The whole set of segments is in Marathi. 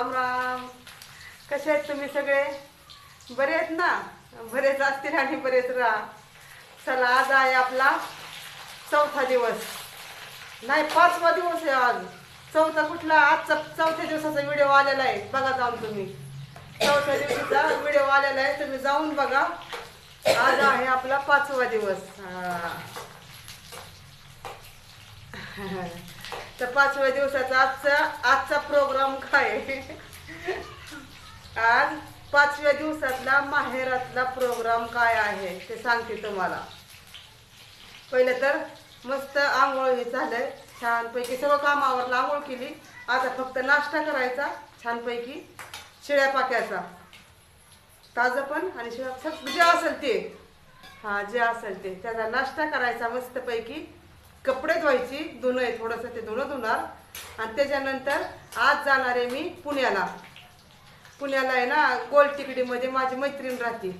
राम राम. कसे आहेत तुम्ही सगळे? बरे आहेत ना? बरेच असतील आणि बरेच राहा. चला आज आहे आपला चौथा दिवस. नाही पाचवा दिवस आहे आज. चौथा कुठला? आजचा चौथ्या दिवसाचा व्हिडिओ आलेला आहे. बघा जाऊन तुम्ही. चौथ्या दिवसाचा व्हिडिओ आलेला आहे. तुम्ही जाऊन बघा. आज आहे आपला पाचवा दिवस. हा. तर पाचव्या दिवसाचा आजचा आजचा प्रोग्राम काय आहे? आज पाचव्या दिवसातला माहेरातला प्रोग्राम काय आहे ते सांगते तुम्हाला. पहिलं तर मस्त आंघोळ हे झालंय. छानपैकी सगळं कामावर आंघोळ केली. आता फक्त नाश्ता करायचा छानपैकी शिळ्या पाक्याचा. ताजं पण आणि शिळ्या जे असेल ते. हा जे असेल ते. त्याचा नाश्ता करायचा मस्तपैकी. कपडे धुवायची धुणं आहे थोडंसं ते धुणं धुणार. आणि त्याच्यानंतर आज जाणार आहे मी पुण्याला. पुण्याला आहे ना गोल टिकडीमध्ये माझी मैत्रीण राहते.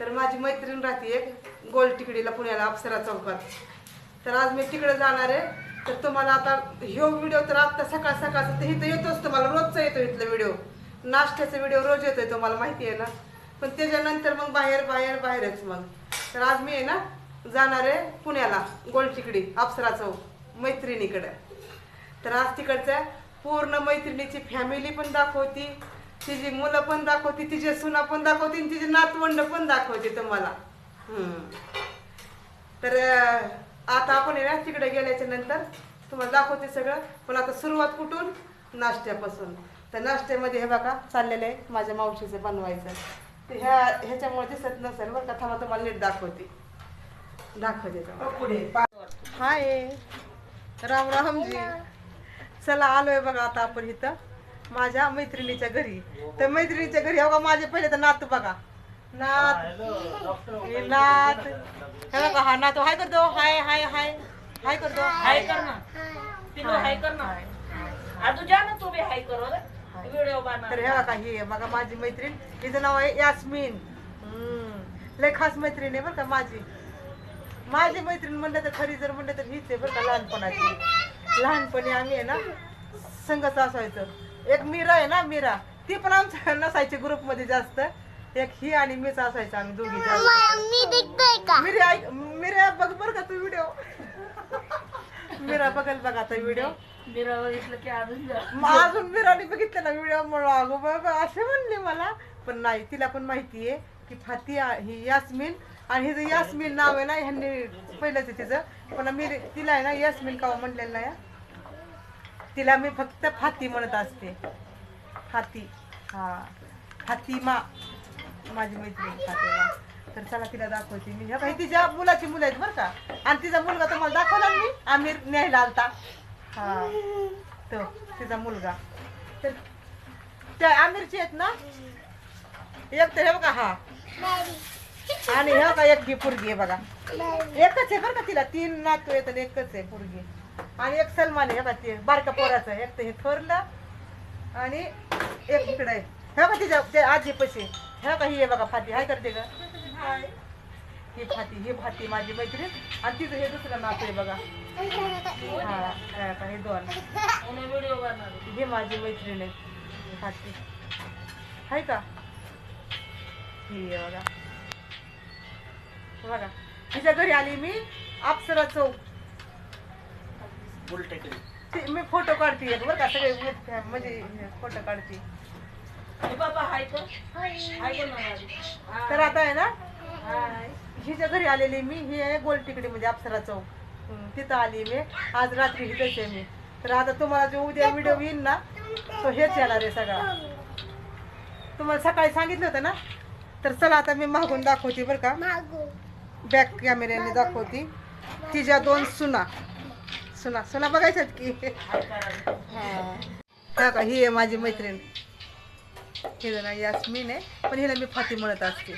तर माझी मैत्रीण राहते एक गोल टिकडीला पुण्याला अप्सरा चौकात. तर आज मी तिकडे जाणार आहे. तर तुम्हाला आता ह्यो व्हिडिओ तर आत्ता सकाळ सकाळचा तर इथं येतोच तुम्हाला रोजचा येतो इथला व्हिडिओ. नाश्त्याचा व्हिडिओ रोज येतोय तुम्हाला माहिती आहे ना. पण त्याच्यानंतर मग बाहेर बाहेर बाहेरच मग. तर आज मी आहे ना जाणार आहे पुण्याला गोलचिकडी अप्सरा चौक मैत्रिणीकडे. तर आज तिकडच्या पूर्ण मैत्रिणीची फॅमिली पण दाखवती तिची मुलं पण दाखवती तिचे सुना पण दाखवते आणि तिचे नातवंड पण दाखवते तुम्हाला. तर आता आपण आहे ना तिकडे गेल्याच्यानंतर तुम्हाला दाखवते सगळं. पण आता सुरुवात कुठून? नाश्त्यापासून. तर नाश्त्यामध्ये हे बघा चाललेलं आहे माझ्या मावशीचं बनवायचं. तर ह्या ह्याच्यामुळे दिसत नसेल बरं का थांबा तुम्हाला नीट दाखवते. दाखवते तुम्हाला. हाय. राम रामजी चला आलोय बघा आता आपण इथं. माझ्या मैत्रिणीच्या घरी. तर मैत्रिणीच्या घरी हो माझे पहिले तर नातू बघा. नात हे नात. हे बघा हा नातू. हाय करतो. हाय हाय हाय. हाय करतो. हाय कर ना. पिलो हाय कर ना. जा ना तू बी हाय कर व्हिडिओ तर हे बघा ही बघा माझी मैत्रीण. हिचं नाव आहे यास्मिन. लय खास मैत्रीण आहे बरं का माझी. माझी मैत्रीण म्हणलं तर खरी जर म्हणलं तर हीच आहे बरं का लहानपणाची. लहानपणी आम्ही आहे ना संगच असायचं. एक मीरा आहे ना मीरा. ती पण आमच्या नसायची ग्रुपमध्ये जास्त. एक ही आणि मीच असायचं आम्ही दोघी जास्त. मिरे बघ बरं का तू व्हिडिओ मीरा बघल बघा आता व्हिडिओ मिरा बघितलं की अजून अजून मिराने बघितलं ना व्हिडिओ म्हणून अगो बाबा असे म्हणले मला. पण नाही तिला पण माहिती आहे की फाती ही यास्मिन आणि हिचं यास्मिन नाव आहे ना ह्यांनी पहिलंच आहे तिचं. पण मी तिला आहे ना यास्मिन कावा म्हणलेलं नाही हं. तिला मी फक्त फाती म्हणत असते. फाती. हा. फातिमा. माझी मैत्रीण फातिमा. तर चला तिला दाखवते मी. ह्या भाई तिच्या मुलाची मुलं आहेत बरं का. आणि तिचा मुलगा तुम्हाला दाखवला मी आमिर न्यायला आलता. हा. तो तिचा मुलगा. तर त्या आमिरची आहेत ना? एक तर हे बघा हा. आणि हे का एक ही पुरगी आहे बघा. एकच आहे बरं का तिला तीन नातू आहेत आणि एकच आहे पुरगी. आणि एक सलमान आहे हे बघा ते बारका पोराचं आहे. एक तर हे थोरलं आणि एक इकडे आहे. हे का तिच्या ते आजी पशी हे का ही आहे बघा फाती. हाय करते का ही फाती ही फाती माझी मैत्रीण. आणि तिचं हे दुसरं नातू आहे बघा. हा हे बघा, हे दोन. ही माझी मैत्रीण आहे फाती. हाय का? ही आहे बघा. बघा. तिच्या घरी आली मी अप्सरा चौक. ती- मी फोटो काढते एक बरं का सगळे with- म्हणजे फोटो काढते. बाबा हाय कर हाय. कर ना आधी. तर आता आहे ना हाय. हिच्या घरी आलेली मी ही आहे गोल टिकडी म्हणजे अप्सरा चौक. हम्म, तिथं आली मी. आज रात्री हिथंच आहे मी. तर आता तुम्हाला जो उद्या व्हिडिओ येईल ना तो हेच येणार आहे सगळा. तुम्हाला सकाळी सांगितलं होतं ना? तर चला आता मी मागून दाखवते बरं का. मागू बॅक कॅमेऱ्याने दाखवते. तिच्या दोन सुना. सुना सुना बघायच्यात की. हाय का ही आहे माझी मैत्रीण. हिचं ना यास्मिन आहे पण हिला मी फाती म्हणत असते.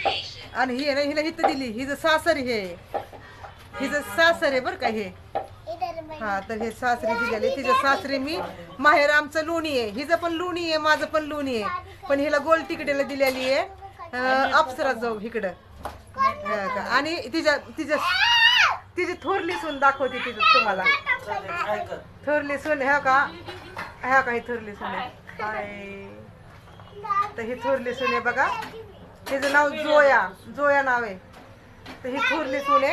आणि ही आहे ना हिला हिथं दिली. हिचं सासर हे. हिचं सासर आहे बरं का हे. हा तर हे सासरे दिलेले तिचं सासरे मी. माहेर आमचं लोणी आहे. हिचं पण लोणी आहे माझं पण लोणी आहे. पण हिला गोल तिकडेला दिलेली आहे. अप्सरा जाऊ इकडं. हा का? आणि तिच्या तिच्या तिची थोरली सून दाखवते तिचं तुम्हाला. थोरली सून ह्या का? ह्या काही थोरली सुने हाय. तर ही थोरली सुने बघा. तिचं नाव जोया. जोया नाव आहे. तर ही थोरली सुने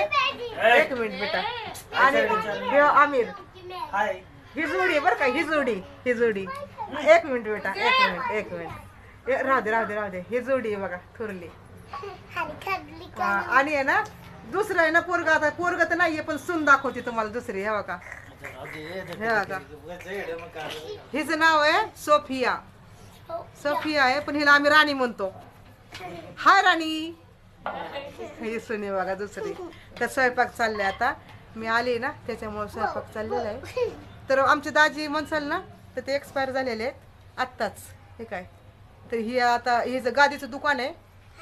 एक मिनिट बेटा. आणि हे आमिर. हाय. ही जोडी बरं का ही जोडी ही जोडी. एक मिनिट बेटा एक मिनिट एक मिनिट. ए, राहू दे राहू दे राहू दे. ही जोडी आहे बघा थोरली. हा, आणि आहे ना दुसरं आहे ना पोरग आता पोरग तर नाहीये पण सून दाखवते तुम्हाला दुसरी हे बघा. हे बघा. हिचं नाव आहे सोफिया. सोफिया आहे पण हिला आम्ही राणी म्हणतो. हाय राणी. ही सुने बघा दुसरी. तर स्वयंपाक चाललाय आता. मी आले ना त्याच्यामुळे स्वयंपाक चाललेला आहे. तर आमचे दाजी म्हणसाल ना तर ते एक्सपायर झालेले आहेत. आत्ताच. हे काय? तर ही आता हे जे गादीचं दुकान आहे.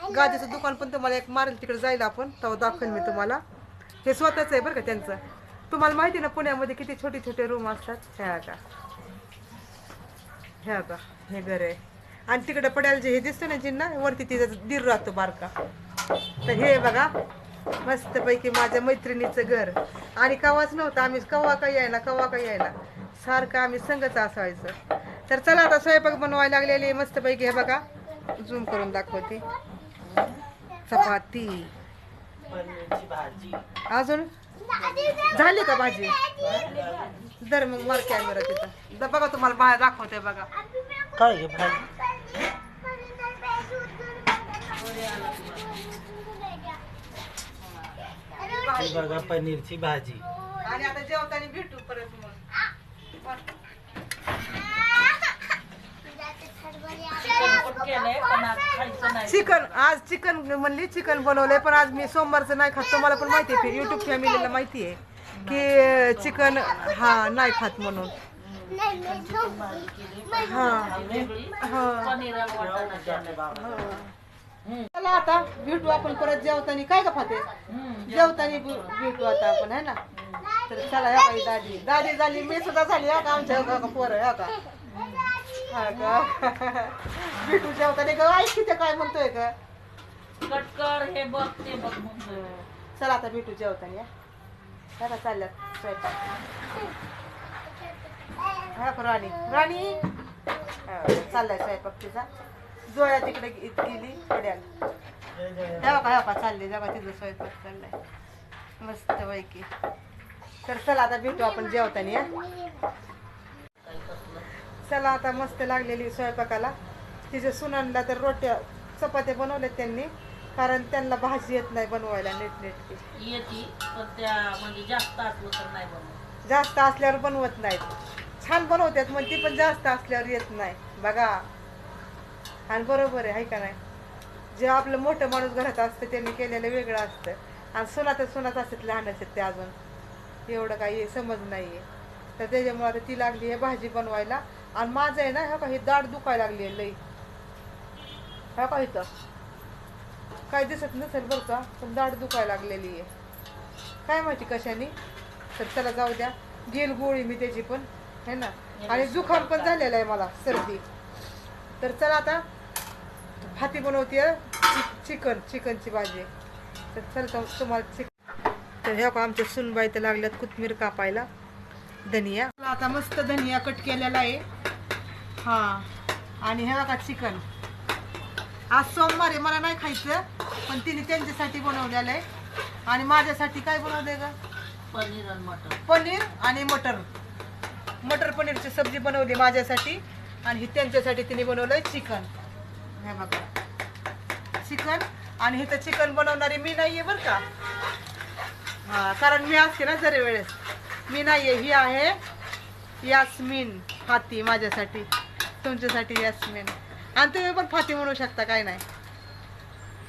गादीचं दुकान पण तुम्हाला एक मारेल तिकडे जाईल आपण. तेव्हा दाखवेन मी तुम्हाला. हे स्वतःच आहे बरं का त्यांचं. तुम्हाला माहिती ना पुण्यामध्ये किती छोटे छोटे रूम असतात? ह्या का ह्या का हे घर आहे. आणि तिकडे पडायला जे हे दिसतं ना जिन्ना वरती तिचं दीर राहतो बारका. तर हे बघा मस्तपैकी माझ्या मैत्रिणीचं घर. आणि कवाच नव्हतं आम्ही कवा काही यायला कवा काही यायला. सारखं आम्ही संगच असायचं. तर चला आता स्वयंपाक बनवायला लागलेली मस्तपैकी. हे बघा झूम करून दाखवते. चपाती. पनीरची भाजी अजून? झाली का भाजी? दर मग मार कॅमेरा तिथं. द- बघा तुम्हाला बाहेर दाखवते बघा. काय भाजी? ही बघा पनीरची भाजी. आणि आता जेवताना भेटू परत मग. केलंय पण आज खायचं नाही. चिकन आज चिकन म्हणली चिकन बनवलंय पण आज मी सोमवारचं नाही खात. तुम्हाला पण माहिती आहे युट्यूब फॅमिलीला माहिती आहे की चिकन हा नाही खात म्हणून. हा वेगळी हा. वाटाणा चला आता भेटू आपण परत जेवताना. काय का फाते? जेवताना भे- भेटू आता आपण है ना? तर चला या काही दादी. दादी झाली मी सुद्धा झाली हा का आमच्या का पोरं हा का? हा का? भेटू जेवताना का ऐक ते काय म्हणतोय का कट कर हे बघ ते बघ म्हणतोय. चला आता भेटू जेवताना या चला चालल्यात स्वयंपाक. हा का राणी. राणी? हा, चाललाय स्वयंपाक तिचा. जोया तिकडे गे- गेली पड्याला. तेव्हा का तेव्हा चालले जेव्हा तिचं स्वयंपाक चाललाय. मस्त पैकी. तर चला आता भेटू आपण जेवताना या चला आता मस्त लागलेली स्वयंपाकाला. तिच्या सुनांना तर रोट्या चपात्या बनवल्यात त्यांनी कारण त्यांना भाजी येत नाही बनवायला नीट नेटकी येते पण त्या म्हणजे जास्त असलं तर नाही बनवत. जास्त असल्यावर बनवत नाहीत. छान बनवतात मग ती पण जास्त असल्यावर येत नाही. बघा. आणि बरोबर आहे हाय का नाही? जे आपलं मोठं माणूस घरात असतं त्यांनी केलेलं वेगळं असतं. आणि सुनात सुनात असतात लहान असतात ते अजून. एवढं काही समज नाही आहे तर त्याच्यामुळे आता ती लागली आहे भाजी बनवायला. आणि माझं आहे ना ह्या काही दाढ दुखायला लागली आहे लई. ह्या का इथं काय दिसत नसेल बरं का? पण दाढ दुखायला लागलेली आहे. काय माहिती कशाने? तर त्याला जाऊ द्या. गेल गोळी मी त्याची पण. है ना? आणि जुखाम पण झालेला आहे मला सर्दी. तर चला आता. भाती बनवते चिकन चिकनची भाजी. तर चल तुम्हाला चिकन तर ह्या का आमच्या सुनबाई तर लागल्यात कोथमीर कापायला. धनिया. आता मस्त धनिया कट केलेला आहे. हा. आणि ह्या का चिकन. आज सोमवार आहे मला नाही खायचं पण तिने त्यांच्यासाठी बनवलेलं आहे. आणि माझ्यासाठी काय बनवलंय का पनीर आणि मटन पनीर आणि मटर. मटर पनीरची सब्जी बनवली माझ्यासाठी आणि ही त्यांच्यासाठी तिने बनवलंय चिकन. हे बघा. चिकन आणि हे तर चिकन बनवणारी मी नाहीये बरं का. हा कारण मी असते ना जरे वेळेस. मी नाहीये ही आहे यास्मिन फाती माझ्यासाठी. तुमच्यासाठी यास्मिन. आणि तुम्ही पण फाती म्हणू शकता काय नाही.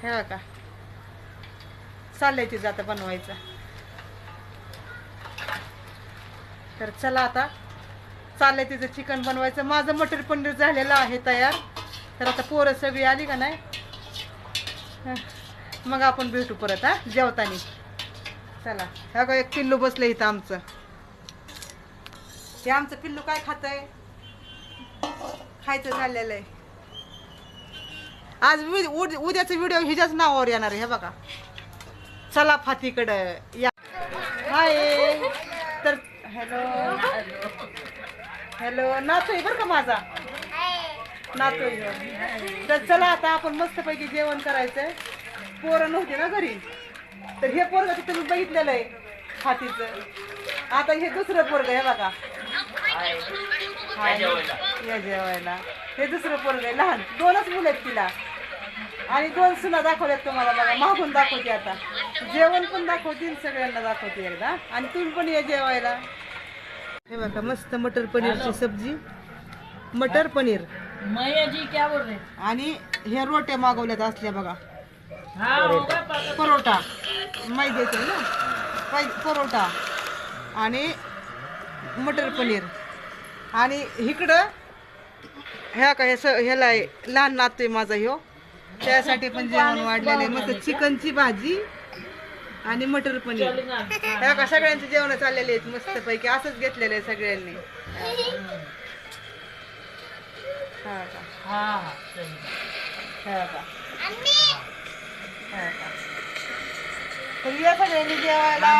हे का चाललंय तिचं आता बनवायचं. तर चला आता. चाललंय तिचं चिकन बनवायचं. माझं मटर पनीर झालेलं आहे तयार. तर आता पोरं सगळी आली का नाही? मग आपण भेटू परत हा? जेवतानी. चला. ह्या का एक पिल्लू बसलं इथं आमचं. हे आमचं पिल्लू काय खातंय? खायचं झालेलं आहे. आज उद्याचा व्हिडिओ हिच्याच नावावर येणार आहे हे बघा. चला फातीकडं या. हाय. तर हॅलो हॅलो नातोय बरं का माझा? नातोय. तर चला आता आपण मस्तपैकी जेवण करायचंय. पोरं नव्हती ना घरी? तर हे पोरग तिथं मी बघितलेलं आहे हातीचं आता हे दुसरं पोरग आहे बघा. हाय. या जेवायला. हे दुसरं पोरग आहे लहान. दोनच मुलं आहेत तिला. आणि दोन सुना दाखवल्यात तुम्हाला बघा मागून दाखवते आता. जेवण पण दाखवतील सगळ्यांना दाखवते एकदा. आणि तुम्ही पण या जेवायला. हे बघा मस्त मटर पनीरची सब्जी. मटर पनीर. मैया जी क्या बोल रहे आणि ह्या रोट्या मागवल्यात असल्या बघा. हाँ परोटा मैद्याचे ना? परोटा आणि मटर पनीर. आणि इकडं ह्या का हे स ह्याला आहे, लहान नातोय माझा ह्यो. त्यासाठी पण जेवण वाढलेलं आहे. मस्त चिकनची भाजी आणि मटर पनीर. ह्या का सगळ्यांचे जेवण चाललेले आहेत मस्त पैकी असंच घेतलेलं आहे सगळ्यांनी. हा का? हाँ हाँ. हा का? हा सगळ्यांनी जेवायला.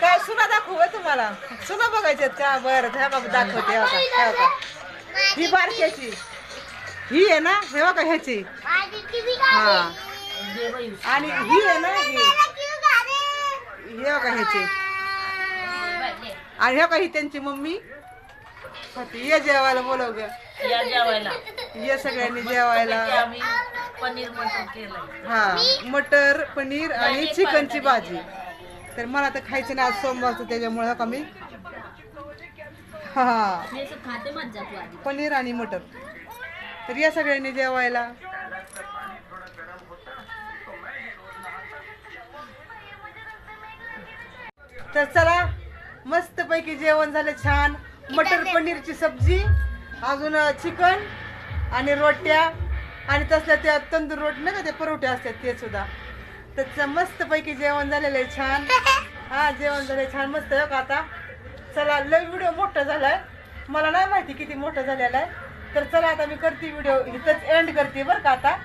काय सुना दाखवू तुम्हाला? सुना बघायच्यात का? बरं ह्या का दाखवते ही बारक्याची. ही आहे ना हे बघा ह्याची. हा. आणि ही आहे ना ही. हे बघा ह्याची. आणि हे का ही त्यांची मम्मी. ये जेवायला बोलव ग या जेवायला. ये सगळ्यांनी जेवायला. की आम्ही पनीर मटन केलंय. हा मटर पनीर आणि चिकनची भाजी. तर मला तर खायचं नाही आज सोमवारचं त्याच्यामुळे का मी? हा. पनीर आणि मटर. तर या सगळ्यांनी जेवायला. तर चला मस्त पैकी जेवण झालं छान. मटर पनीरची सब्जी अजून चिकन आणि रोट्या आणि तसल्या त्या तंदूर रोटी नाही का ते परोठे असतात ते सुद्धा. तर मस्त पैकी जेवण झालेलं आहे छान. हा जेवण झालंय छान मस्त आहे हो का आता? चला लय व्हिडिओ मोठा झालाय. मला नाही माहिती किती मोठा झालेला आहे. तर चला आता मी करते व्हिडिओ इथंच एंड करते बरं का आता?